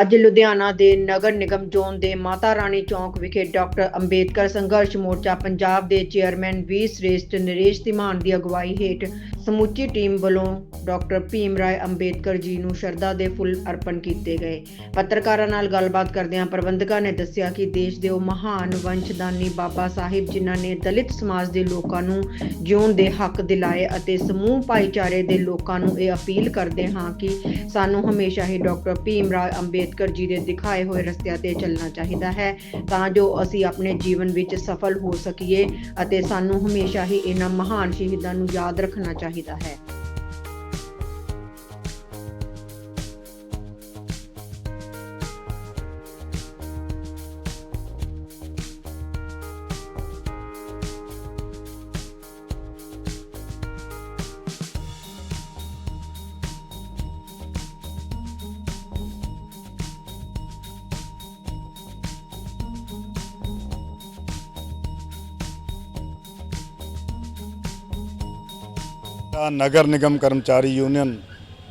ਅੱਜ ਲੁਧਿਆਣਾ ਦੇ ਨਗਰ ਨਿਗਮ ਜ਼ੋਨ ਦੇ ਮਾਤਾ ਰਾਣੀ ਚੌਂਕ ਵਿਖੇ ਡਾਕਟਰ ਅੰਬੇਦਕਰ ਸੰਘਰਸ਼ ਮੋਰਚਾ ਪੰਜਾਬ ਦੇ ਚੇਅਰਮੈਨ ਵੀ ਸ੍ਰੇਸ਼ਟ ਨਰੇਸ਼ ਧੀਮਾਨ ਦੀ ਅਗਵਾਈ ਹੇਠ ਸਮੁੱਚੀ ਟੀਮ ਵੱਲੋਂ ਡਾਕਟਰ ਭੀਮ ਰਾਏ ਅੰਬੇਦਕਰ ਜੀ ਨੂੰ ਸ਼ਰਧਾ ਦੇ ਫੁੱਲ ਅਰਪਣ ਕੀਤੇ ਗਏ। ਪੱਤਰਕਾਰਾਂ ਨਾਲ ਗੱਲਬਾਤ ਕਰਦਿਆਂ ਪ੍ਰਬੰਧਕਾਂ ਨੇ ਦੱਸਿਆ ਕਿ ਦੇਸ਼ ਦੇ ਉਹ ਮਹਾਨ ਵੰਸ਼ਦਾਨੀ ਬਾਬਾ ਸਾਹਿਬ ਜਿਨ੍ਹਾਂ ਨੇ ਦਲਿਤ ਸਮਾਜ ਦੇ ਲੋਕਾਂ ਨੂੰ ਜਿਉਣ ਦੇ ਹੱਕ ਦਿਲਾਏ ਅਤੇ ਸਮੂਹ ਭਾਈਚਾਰੇ ਦੇ ਲੋਕਾਂ ਨੂੰ ਇਹ ਅਪੀਲ ਕਰਦੇ ਹਾਂ ਕਿ ਸਾਨੂੰ ਹਮੇਸ਼ਾ ਹੀ ਡਾਕਟਰ ਭੀਮ ਰਾਏ ਅੰਬੇਦਕਰ ਜੀ ਦੇ ਦਿਖਾਏ ਹੋਏ ਰਸਤਿਆਂ ਤੇ ਚੱਲਣਾ ਚਾਹੀਦਾ ਹੈ ਤਾਂ ਜੋ ਅਸੀਂ ਆਪਣੇ ਜੀਵਨ ਵਿੱਚ ਸਫਲ ਹੋ ਸਕੀਏ ਅਤੇ ਸਾਨੂੰ ਹਮੇਸ਼ਾ ਹੀ ਇਹਨਾਂ ਮਹਾਨ ਸ਼ਹੀਦਾਂ ਨੂੰ ਯਾਦ ਰੱਖਣਾ ਚਾਹੀਦਾ ਹੈ। ਨਗਰ ਨਿਗਮ ਕਰਮਚਾਰੀ ਯੂਨੀਅਨ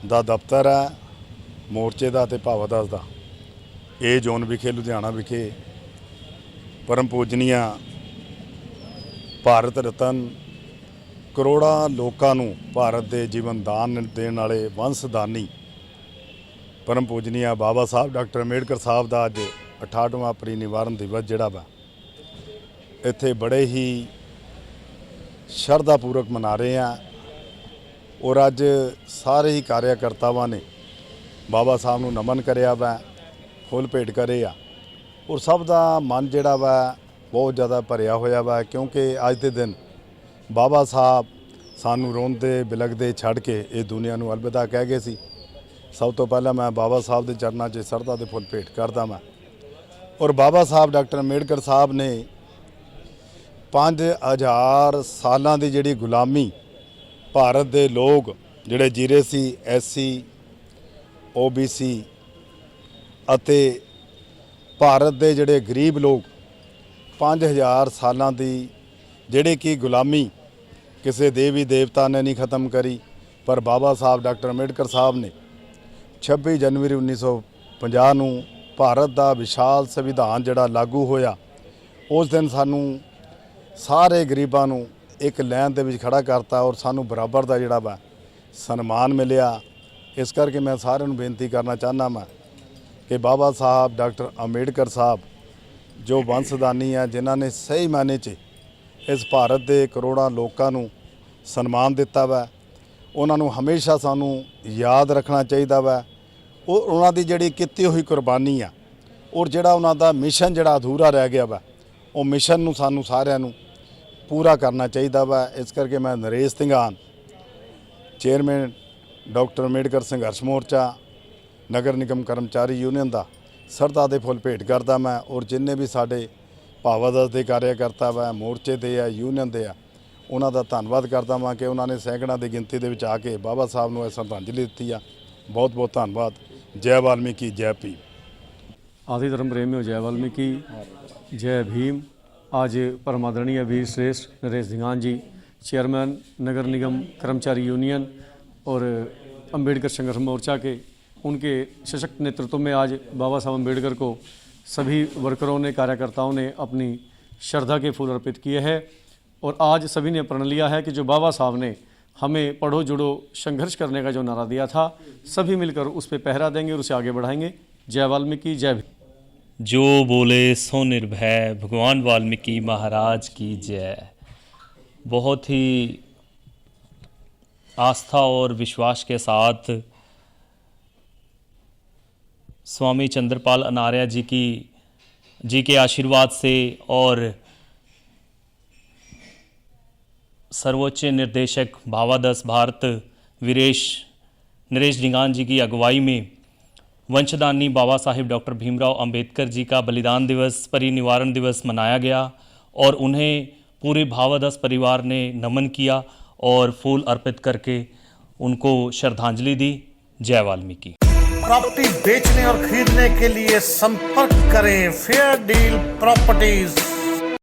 ਦਾ ਦਫ਼ਤਰ ਹੈ, ਮੋਰਚੇ ਦਾ ਤੇ ਭਾਵਾਦਾਸ ਦਾ। ਇਹ ਜ਼ੋਨ ਵਿਖੇ, ਲੁਧਿਆਣਾ ਵਿਖੇ ਪਰਮ ਪੂਜਨੀਆ ਭਾਰਤ ਰਤਨ ਕਰੋੜਾਂ ਲੋਕਾਂ ਨੂੰ ਭਾਰਤ ਦੇ ਜੀਵਨ ਦਾਨ ਦੇਣ ਵਾਲੇ ਵੰਸ਼ਦਾਨੀ ਪਰਮ ਪੂਜਨੀਆ ਬਾਬਾ ਸਾਹਿਬ, ਡਾਕਟਰ ਅੰਬੇਡਕਰ ਸਾਹਿਬ ਦਾ ਅੱਜ 68ਵਾਂ ਪਰਿਨਿਵਾਰਨ ਦਿਵਸ ਜਿਹੜਾ ਵਾ। ਇੱਥੇ ਬੜੇ ਹੀ ਸ਼ਰਧਾ ਪੂਰਵਕ ਮਨਾ ਰਹੇ ਆ। ਔਰ ਅੱਜ ਸਾਰੇ ਹੀ ਕਾਰਿਆਕਰਤਾਵਾਂ ਨੇ ਬਾਬਾ ਸਾਹਿਬ ਨੂੰ ਨਮਨ ਕਰਿਆ ਵਾ, ਫੁੱਲ ਭੇਟ ਕਰੇ ਆ। ਔਰ ਸਭ ਦਾ ਮਨ ਜਿਹੜਾ ਵਾ, ਬਹੁਤ ਜ਼ਿਆਦਾ ਭਰਿਆ ਹੋਇਆ ਵਾ, ਕਿਉਂਕਿ ਅੱਜ ਦੇ ਦਿਨ ਬਾਬਾ ਸਾਹਿਬ ਸਾਨੂੰ ਰੋਂਦੇ ਬਿਲਕਦੇ ਛੱਡ ਕੇ ਇਹ ਦੁਨੀਆ ਨੂੰ ਅਲਵਿਦਾ ਕਹਿ ਗਏ ਸੀ। ਸਭ ਤੋਂ ਪਹਿਲਾਂ ਮੈਂ ਬਾਬਾ ਸਾਹਿਬ ਦੇ ਚਰਨਾਂ 'ਚ ਸਰਦਾ ਦੇ ਫੁੱਲ ਭੇਟ ਕਰਦਾ ਮੈਂ ਔਰ ਬਾਬਾ ਸਾਹਿਬ, ਡਾਕਟਰ ਅੰਬੇਡਕਰ ਸਾਹਿਬ ਨੇ 5000 ਸਾਲਾਂ ਦੀ ਜਿਹੜੀ ਗੁਲਾਮੀ ਭਾਰਤ ਦੇ ਲੋਕ ਜਿਹੜੇ ਜੀਰੇ ਸੀ ਐਸਸੀ ਓਬੀਸੀ ਅਤੇ ਭਾਰਤ ਦੇ ਜਿਹੜੇ ਗਰੀਬ ਲੋਕ 5000 ਸਾਲਾਂ ਦੀ ਜਿਹੜੀ ਕਿ ਗੁਲਾਮੀ ਕਿਸੇ ਦੇਵੀ ਦੇਵਤਾ ਨੇ ਨਹੀਂ ਖਤਮ ਕਰੀ, ਪਰ ਬਾਬਾ ਸਾਹਿਬ ਡਾਕਟਰ ਅੰਬੇਡਕਰ ਸਾਹਿਬ ਨੇ 26 ਜਨਵਰੀ 1950 ਨੂੰ ਭਾਰਤ ਦਾ ਵਿਸ਼ਾਲ ਸੰਵਿਧਾਨ ਜਿਹੜਾ ਲਾਗੂ ਹੋਇਆ, ਉਸ ਦਿਨ ਸਾਨੂੰ ਸਾਰੇ ਗਰੀਬਾਂ ਨੂੰ ਇੱਕ ਲਾਈਨ ਦੇ ਵਿੱਚ ਖੜਾ ਕਰਤਾ ਔਰ ਸਾਨੂੰ ਬਰਾਬਰ ਦਾ ਜਿਹੜਾ ਵਾ ਸਨਮਾਨ ਮਿਲਿਆ। ਇਸ ਕਰਕੇ ਮੈਂ ਸਾਰਿਆਂ ਨੂੰ ਬੇਨਤੀ ਕਰਨਾ ਚਾਹੁੰਦਾ ਮੈਂ ਕਿ ਬਾਬਾ ਸਾਹਿਬ, ਡਾਕਟਰ ਅੰਬੇਡਕਰ ਸਾਹਿਬ ਜੋ ਵੰਸ਼ਦਾਨੀ ਆ, ਜਿਨ੍ਹਾਂ ਨੇ ਸਹੀ ਮਾਇਨੇ 'ਚ ਇਸ ਭਾਰਤ ਦੇ ਕਰੋੜਾਂ ਲੋਕਾਂ ਨੂੰ ਸਨਮਾਨ ਦਿੱਤਾ ਵਾ, ਉਹਨਾਂ ਨੂੰ ਹਮੇਸ਼ਾ ਸਾਨੂੰ ਯਾਦ ਰੱਖਣਾ ਚਾਹੀਦਾ ਵਾ। ਉਹ ਉਹਨਾਂ ਦੀ ਜਿਹੜੀ ਕੀਤੀ ਹੋਈ ਕੁਰਬਾਨੀ ਆ, ਔਰ ਜਿਹੜਾ ਉਹਨਾਂ ਦਾ ਮਿਸ਼ਨ ਜਿਹੜਾ ਅਧੂਰਾ ਰਹਿ ਗਿਆ ਵਾ, ਉਹ ਮਿਸ਼ਨ ਨੂੰ ਸਾਨੂੰ ਸਾਰਿਆਂ ਨੂੰ ਪੂਰਾ ਕਰਨਾ ਚਾਹੀਦਾ ਵਾ। ਇਸ ਕਰਕੇ ਮੈਂ ਨਰੇਸ਼ ਸਿੰਘਾਨ, ਚੇਅਰਮੈਨ ਡਾਕਟਰ ਅੰਬੇਡਕਰ ਸੰਘਰਸ਼ ਮੋਰਚਾ, ਨਗਰ ਨਿਗਮ ਕਰਮਚਾਰੀ ਯੂਨੀਅਨ ਦਾ ਸਰਦਾ ਦੇ ਫੁੱਲ ਭੇਟ ਕਰਦਾ ਮੈਂ ਔਰ ਜਿੰਨੇ ਵੀ ਸਾਡੇ ਭਾਵਾਦਸ ਦੇ ਕਾਰਿਆਕਰਤਾ ਵਾ, ਮੋਰਚੇ ਦੇ ਆ, ਯੂਨੀਅਨ ਦੇ ਆ, ਉਹਨਾਂ ਦਾ ਧੰਨਵਾਦ ਕਰਦਾ ਮੈਂ ਕਿ ਉਹਨਾਂ ਨੇ ਸੈਂਕੜਾਂ ਦੀ ਗਿਣਤੀ ਦੇ ਵਿੱਚ ਆ ਕੇ ਬਾਬਾ ਸਾਹਿਬ ਨੂੰ ਇਹ ਸ਼ਰਧਾਂਜਲੀ ਦਿੱਤੀ ਆ। ਬਹੁਤ ਬਹੁਤ ਧੰਨਵਾਦ। ਜੈ ਵਾਲਮੀਕੀ, ਜੈ ਭੀਮ। ਆਦਿ ਧਰਮ ਪ੍ਰੇਮਿਓ, ਜੈ ਵਾਲਮੀਕੀ, ਜੈ ਭੀਮ। आज परम आदरणीय वीर श्रेष्ठ नरेश धिंगान जी, चेयरमैन, नगर निगम कर्मचारी यूनियन और अंबेडकर संघर्ष मोर्चा के, उनके सशक्त नेतृत्व में आज बाबा साहब अंबेडकर को सभी वर्करों ने, कार्यकर्ताओं ने अपनी श्रद्धा के फूल अर्पित किए हैं और आज सभी ने प्रण लिया है कि जो बाबा साहब ने हमें पढ़ो जुड़ो संघर्ष करने का जो नारा दिया था, सभी मिलकर उस पर पहरा देंगे और उसे आगे बढ़ाएँगे। जय वाल्मीकि, जय भीम। जो बोले, सो निर्भय। भगवान वाल्मीकि महाराज की जय। बहुत ही आस्था और विश्वास के साथ स्वामी चंद्रपाल अनार्या जी की, जी के आशीर्वाद से और सर्वोच्च निर्देशक भावादस भारत वीरेश नरेश डिंगान जी की अगुवाई में वंशदानी बाबा साहेब डॉक्टर भीमराव अंबेडकर जी का बलिदान दिवस, परिनिवारण दिवस मनाया गया और उन्हें पूरे भावादस परिवार ने नमन किया और फूल अर्पित करके उनको श्रद्धांजलि दी। जय वाल्मीकि। प्रॉपर्टी बेचने और खरीदने के लिए संपर्क करें फेयर डील प्रॉपर्टीज़।